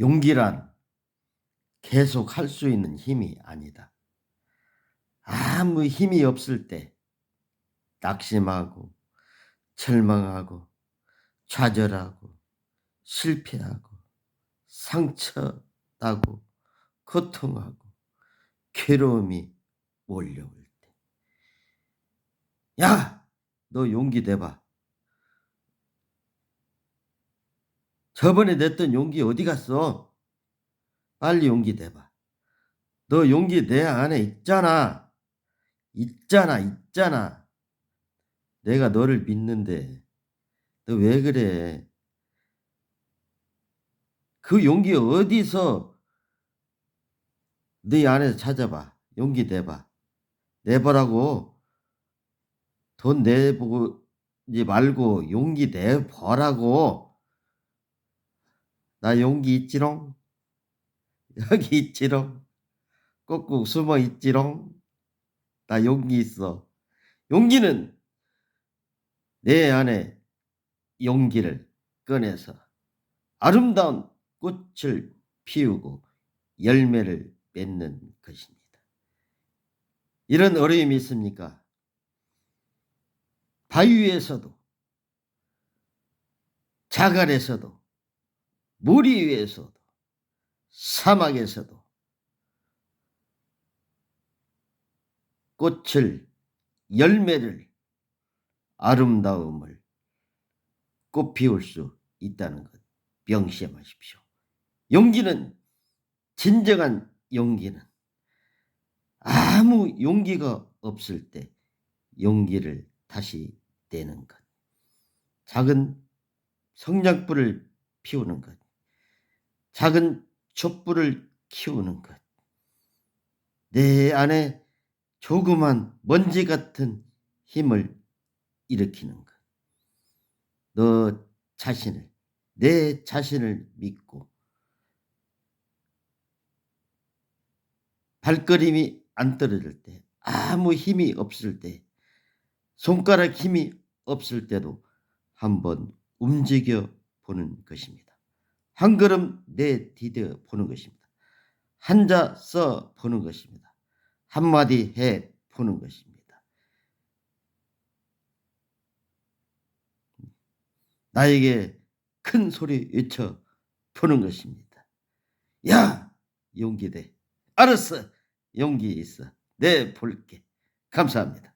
용기란 계속 할 수 있는 힘이 아니다. 아무 힘이 없을 때 낙심하고 절망하고 좌절하고 실패하고 상처나고 고통하고 괴로움이 몰려올 때. 야! 너 용기 내봐. 저번에 냈던 용기 어디 갔어? 빨리 용기 내봐. 너 용기 내 안에 있잖아. 있잖아, 있잖아. 내가 너를 믿는데, 너 왜 그래? 그 용기 어디서 네 안에서 찾아봐. 용기 내봐. 내보라고. 돈 내보지 말고 용기 내보라고. 나 용기 있지롱? 여기 있지롱? 꼭꼭 숨어 있지롱? 나 용기 있어. 용기는 내 안에 용기를 꺼내서 아름다운 꽃을 피우고 열매를 맺는 것입니다. 이런 어려움이 있습니까? 바위 위에서도 자갈에서도 물 위에서도 사막에서도 꽃을 열매를 아름다움을 꽃 피울 수 있다는 것 명심하십시오. 용기는 진정한 용기는 아무 용기가 없을 때 용기를 다시 내는 것. 작은 성냥불을 피우는 것. 작은 촛불을 키우는 것. 내 안에 조그만 먼지 같은 힘을 일으키는 것. 너 자신을, 내 자신을 믿고 발걸음이 안 떨어질 때, 아무 힘이 없을 때, 손가락 힘이 없을 때도 한번 움직여 보는 것입니다. 한 걸음 내디뎌 보는 것입니다. 한자 써 보는 것입니다. 한마디 해 보는 것입니다. 나에게 큰 소리 외쳐 보는 것입니다. 야! 용기 내. 알았어. 용기 있어. 내 볼게. 감사합니다.